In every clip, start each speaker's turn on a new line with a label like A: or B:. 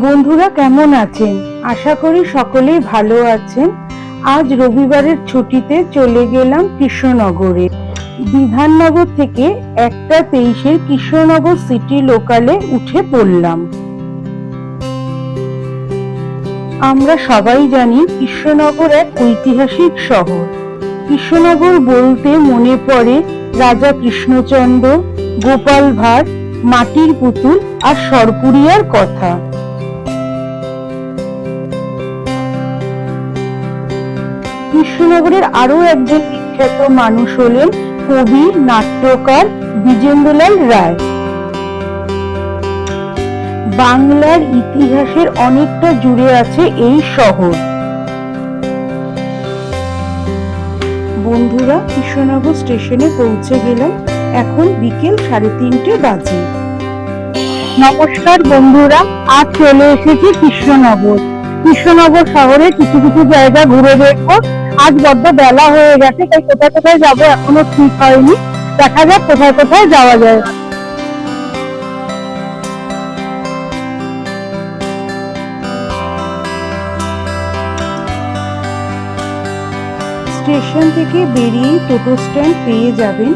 A: বন্ধুরা কেমন আছেন? আশা করি সকলেই ভালো আছেন। আজ রবিবারের ছুটিতে চলে গেলাম কৃষ্ণনগরে। বিধাননগর থেকে একটা তেইশের কৃষ্ণনগর সিটি লোকালে উঠে পড়লাম। আমরা সবাই জানি কৃষ্ণনগর এক ঐতিহাসিক শহর। কৃষ্ণনগর বলতে মনে পড়ে রাজা কৃষ্ণচন্দ্র, গোপাল ভাঁড়, মাটির পুতুল আর সরপুরিয়ার কথা। কৃষ্ণনগরের আরও একজন বিখ্যাত মানুষ হলেন কবি, নাট্যকার বিজেন্দ্রলাল রায়। বাংলার ইতিহাসের অনেকটা জুড়ে আছে এই শহর। বন্ধুরা, কৃষ্ণনগর স্টেশনে পৌঁছে গেলাম এখন বিকেল সাড়ে তিনটে বাজে। নমস্কার বন্ধুরা, আজ চলে এসেছি কৃষ্ণনগর। কৃষ্ণনগর শহরে কিছু কিছু জায়গা ঘুরে দেখব। আজ বড্ড বেলা হয়ে গেছে, তাই কোথায় কোথায় যাব এখনও ঠিক হয়নি। দেখা যাক কোথায় কোথায় যাওয়া যায়। স্টেশন থেকে বেরিয়ে টোটো স্ট্যান্ড পেয়ে যাবেন।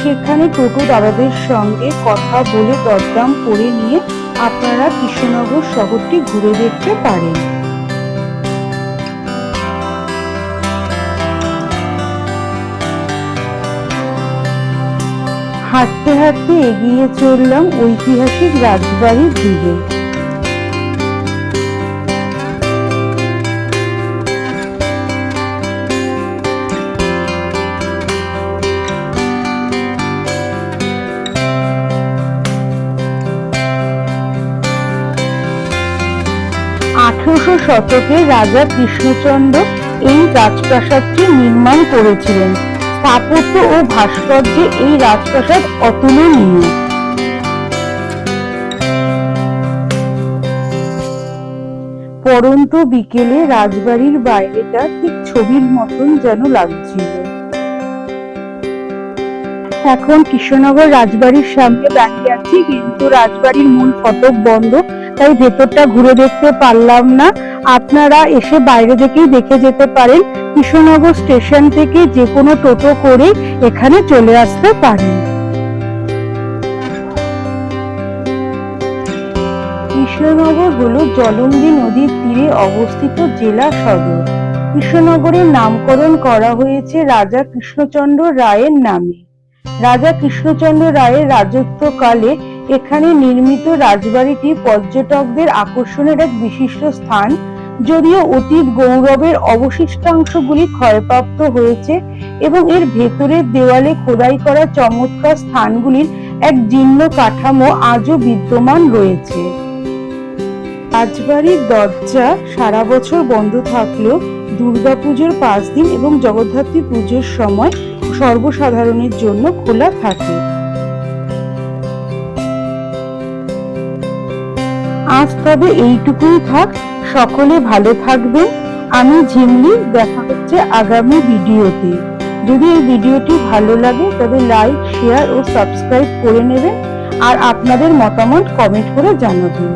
A: সেখানে টোটো দাদাদের সঙ্গে কথা বলে দরদাম করে নিয়ে আপনারা কৃষ্ণনগর শহরটি ঘুরে দেখতে পারেন। হাঁটতে হাঁটতে এগিয়ে চললাম ঐতিহাসিক রাজবাড়ির দিকে। আঠারোশো শতকে রাজা কৃষ্ণচন্দ্র এই রাজপ্রাসাদটি নির্মাণ করেছিলেন। স্থাপত্য ও ভাস্কর্যে এই রাজপ্রাসাদ অতুলনীয়। পরন্ত বিকেলে রাজবাড়ির বাইরেটা ঠিক ছবির মতন যেন লাগছিল। এখন কৃষ্ণনগর রাজবাড়ির সামনে দাঁড়িয়ে আছি, কিন্তু রাজবাড়ির মূল ফটক বন্ধ। তাই ভেতরটা ঘুরে দেখতে পারলাম না। আপনারা এসে বাইরে থেকেই দেখে যেতে পারেন। কৃষ্ণনগর স্টেশন থেকে যে কোনো টোটো করে এখানে চলে আসতে পারেন। কৃষ্ণনগর হলো জলঙ্গি নদীর তীরে অবস্থিত জেলা সদর। কৃষ্ণনগরের নামকরণ করা হয়েছে রাজা কৃষ্ণচন্দ্র রায়ের নামে। রাজা কৃষ্ণচন্দ্র রায়ের রাজত্বকালে এখানে নির্মিত রাজবাড়িটি পর্যটকদের আকর্ষণের এক বিশিষ্ট স্থান। যদিও অতীত গৌরবের অবশিষ্টাংশগুলি ক্ষয়প্রাপ্ত হয়েছে এবং এর ভেতরের দেওয়ালে খোদাই করা চমৎকার স্থানগুলির এক জীর্ণ কাঠামো আজও বিদ্যমান রয়েছে। রাজবাড়ির দরজা সারা বছর বন্ধ থাকলেও দুর্গাপুজোর পাঁচ দিন এবং জগদ্ধাত্রী পুজোর সময় সর্বসাধারণের জন্য খোলা থাকে। আজ তবে এইটুকুই থাক, সকলে ভালো থাকবে আমি ঝিমলি দেখা হচ্ছে আগামী ভিডিওতে। যদি এই ভিডিওটি ভালো লাগে, তবে লাইক, শেয়ার ও সাবস্ক্রাইব করে নেবেন। আর আপনাদের মতামত কমেন্ট করে জানাবেন।